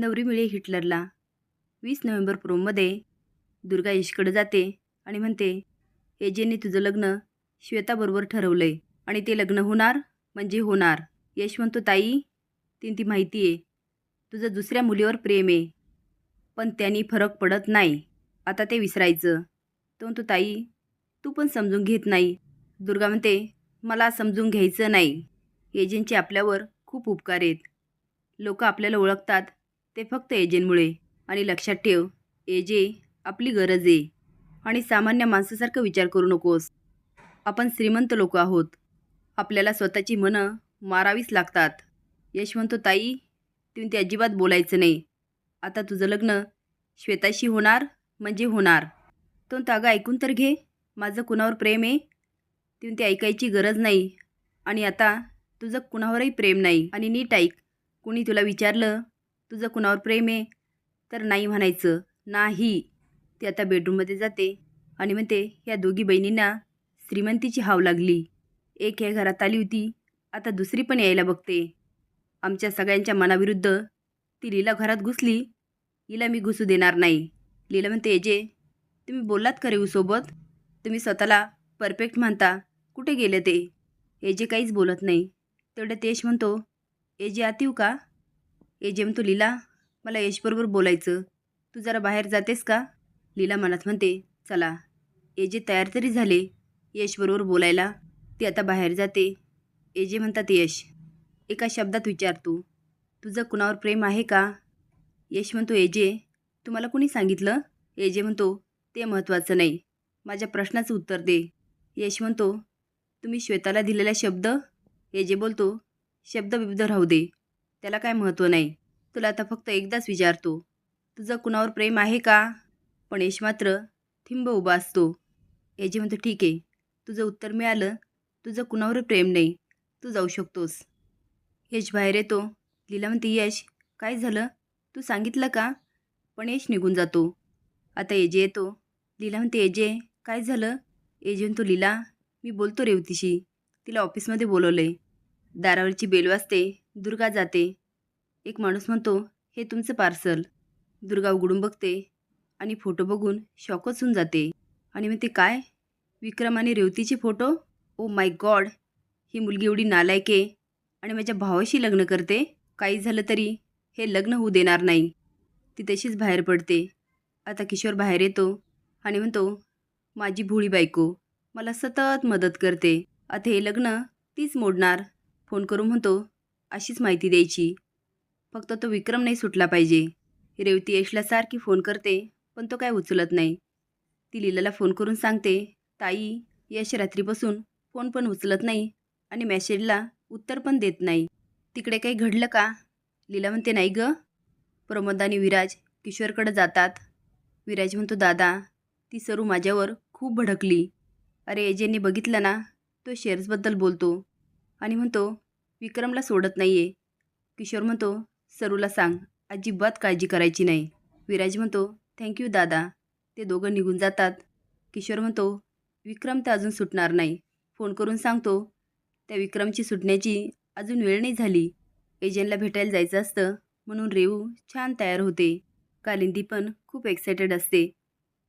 नवरी मिळे हिटलरला. वीस नोव्हेंबर प्रोममध्ये दुर्गा यशकडे जाते आणि म्हणते एजेने तुझं लग्न श्वेताबरोबर ठरवलं आहे आणि ते लग्न होणार म्हणजे होणार. यश म्हणतो ताई तीन ती माहिती आहे तुझं दुसऱ्या मुलीवर प्रेम आहे. पण त्यांनी फरक पडत नाही. आता ते विसरायचं. तो म्हणतो ताई तू पण समजून घेत नाही. दुर्गा म्हणते मला समजून घ्यायचं नाही. एजंटचे आपल्यावर खूप उपकार आहेत. लोक आपल्याला ओळखतात ते फक्त एजेंमुळे आणि लक्षात ठेव एजे आपली गरज आहे. आणि सामान्य माणसासारखं विचार करू नकोस. आपण श्रीमंत लोक आहोत. आपल्याला स्वतःची मनं मारावीच लागतात. यश म्हणतो ताई तुम्ही ते अजिबात बोलायचं नाही. आता तुझं लग्न श्वेताशी होणार म्हणजे होणार. तो तागा ऐकून तर घे. माझं कुणावर प्रेम आहे? तुम्ही ते ऐकायची गरज नाही. आणि आता तुझं कुणावरही प्रेम नाही. आणि नीट ऐक कुणी तुला विचारलं तुझं कुणावर प्रेम आहे तर नाही म्हणायचं. नाही. ती आता बेडरूममध्ये जाते आणि म्हणते या दोघी बहिणींना श्रीमंतीची हाव लागली. एक ह्या घरात आली होती. आता दुसरी पण यायला बघते. आमच्या सगळ्यांच्या मनाविरुद्ध ती लीला घरात घुसली. हिला मी घुसू देणार नाही. लीला म्हणते एजे तुम्ही बोललात का रेऊसोबत तुम्ही स्वतःला परफेक्ट म्हणता. कुठे गेले ते? एजे काहीच बोलत नाही. तेवढ्यात यश म्हणतो एजे आत येऊ का? एजे म्हणतो लीला मला यशबरोबर बोलायचं. तू जरा बाहेर जातेस का? लीला मनात म्हणते चला. एजे तयार तरी झाले यशबरोबर बोलायला ती आता बाहेर जाते. एजे म्हणतात यश एका शब्दात विचार तू. तुझं कुणावर प्रेम आहे का? यश म्हणतो एजे तुम्हाला कुणी सांगितलं? एजे म्हणतो ते महत्त्वाचं नाही. माझ्या प्रश्नाचं उत्तर दे. यश म्हणतो तुम्ही श्वेताला दिलेला शब्द? एजे बोलतो शब्द बिब्द राहू दे. त्याला काय महत्त्व नाही. तुला आता फक्त एकदाच विचारतो. तुझं कुणावर प्रेम आहे का? पण यश मात्र थिंब उभा असतो. याची म्हणतो ठीक आहे. तुझं उत्तर मिळालं. तुझं कुणावर प्रेम नाही. तू जाऊ शकतोस. यश बाहेर येतो. लीला म्हणते यश काय झालं? तू सांगितलं का? पण यश निघून जातो. आता एजे येतो. लीला म्हणते एजे काय झालं? एजे म्हणतो लीला मी बोलतो रेवतीशी. तिला ऑफिसमध्ये बोलवलं आहे दारावरची बेल वाजते. दुर्गा जाते. एक माणूस म्हणतो हे तुमचं पार्सल. दुर्गा उघडून बघते आणि फोटो बघून शॉकच होऊन जाते. आणि म्हणते काय? विक्रम आणि रेवतीचे फोटो? Oh my God! ही मुलगी एवढी नालायक आहे. आणि माझ्या भावाशी लग्न करते? काही झालं तरी हे लग्न होऊ देणार नाही. ती तशीच बाहेर पडते. आता किशोर बाहेर येतो आणि म्हणतो माझी भोळी बायको मला सतत मदत करते. आता हे लग्न तीच मोडणार. फोन करून म्हणतो अशीच माहिती द्यायची. फक्त तो विक्रम नाही सुटला पाहिजे. रेवती यशला सारखी फोन करते पण तो काय उचलत नाही. ती लीलाला फोन करून सांगते ताई यश रात्रीपासून फोन पण उचलत नाही आणि मॅसेजला उत्तर पण देत नाही. तिकडे काही घडलं का? लीला म्हणते नाही ग. प्रमोद आणि विराज किशोरकडे जातात. विराज म्हणतो दादा ती सरू माझ्यावर खूप भडकली. अरे एजेंनी बघितलं ना तो शेअर्सबद्दल बोलतो. आणि म्हणतो विक्रमला सोडत नाही आहे किशोर म्हणतो सरूला सांग अजिबात काळजी करायची नाही. विराज म्हणतो थँक्यू दादा. ते दोघं निघून जातात. किशोर म्हणतो विक्रम तर अजून सुटणार नाही. फोन करून सांगतो त्या विक्रमची सुटण्याची अजून वेळ नाही झाली. एजंटला भेटायला जायचं असतं. म्हणून रेवू छान तयार होते. कालिंदी पण खूप एक्सायटेड असते.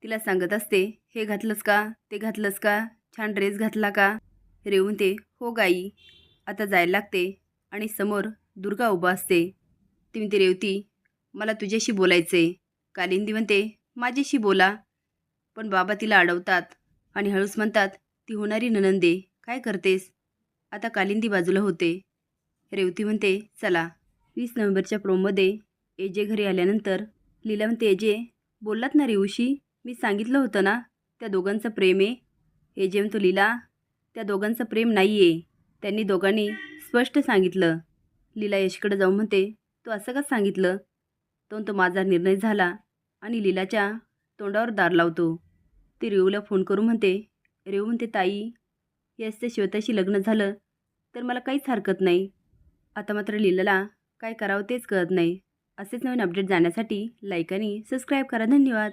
तिला सांगत असते हे घातलंस का? ते घातलंस का? छान ड्रेस घातला का? रेवून ते हो गाई. आता जायला लागते आणि समोर दुर्गा उभा असते. ती म्हणते रेवती मला तुझ्याशी बोलायचं आहे कालिंदी म्हणते माझ्याशी बोला. पण बाबा तिला अडवतात आणि हळूच म्हणतात ती होणारी ननंदे काय करतेस? आता कालिंदी बाजूला होते. रेवती म्हणते चला वीस नोव्हेंबरच्या प्रोमध्ये एजे घरी आल्यानंतर लीला म्हणते एजे बोललात ना रेवशी? मी सांगितलं होतं ना त्या दोघांचं प्रेम आहे. एजे म्हणतो लीला त्या दोघांचं प्रेम नाही आहे त्यांनी दोघांनी स्पष्ट सांगितलं. लीला यशकडे जाऊन म्हणते तू असं का सांगितलं? तो तो माझा निर्णय झाला आणि लीलाच्या तोंडावर दार लावतो. ती रेवूला फोन करून म्हणते रेवू म्हणते ताई यशच्या श्वेताशी लग्न झालं तर मला काहीच हरकत नाही. आता मात्र लीलाला काय करावं तेच कळत नाही. असेच नवीन अपडेट जाण्यासाठी लाईक आणि सबस्क्राईब करा. धन्यवाद.